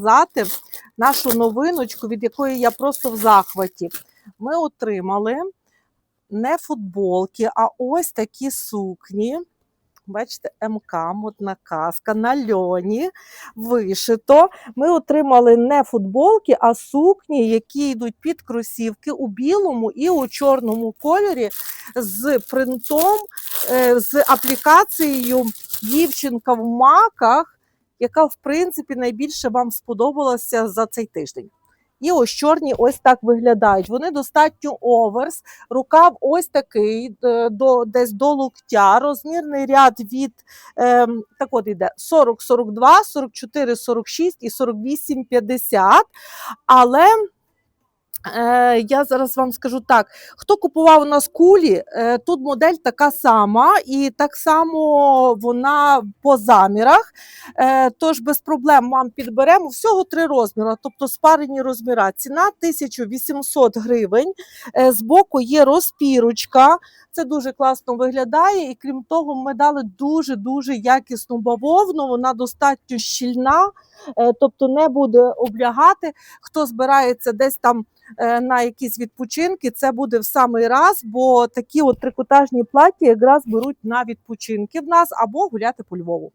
показати нашу новиночку, від якої я просто в захваті. Ми отримали не футболки, а ось такі сукні. Бачите, МК, модна казка на льоні вишито. Ми отримали не футболки, а сукні, які йдуть під кросівки у білому і у чорному кольорі з принтом, е, з аплікацією дівчинка в маках, яка, в принципі, найбільше вам сподобалася за цей тиждень. І ось чорні ось так виглядають. Вони достатньо оверс. Рукав ось такий, е, до, десь до локтя. Розмірний ряд від ем, так от іде 40, 42, 44, 46 і 48, 50. Але е, я зараз вам скажу так: хто купував нас кулі, е, тут модель така сама, і так само вона по замірах. Е, тож без проблем вам підберемо всього три розміри, тобто спарені розміра. Ціна 1800 гривень. Е, збоку є розпірочка. Це дуже класно виглядає, і крім того, ми дали дуже дуже якісну бавовну. Вона достатньо щільна, е, тобто не буде облягати. Хто збирається десь там е, на якісь відпочинки, це буде в самий раз, бо такі от трикотажні платі якраз беруть на відпочинки в нас або гуляти по Львову.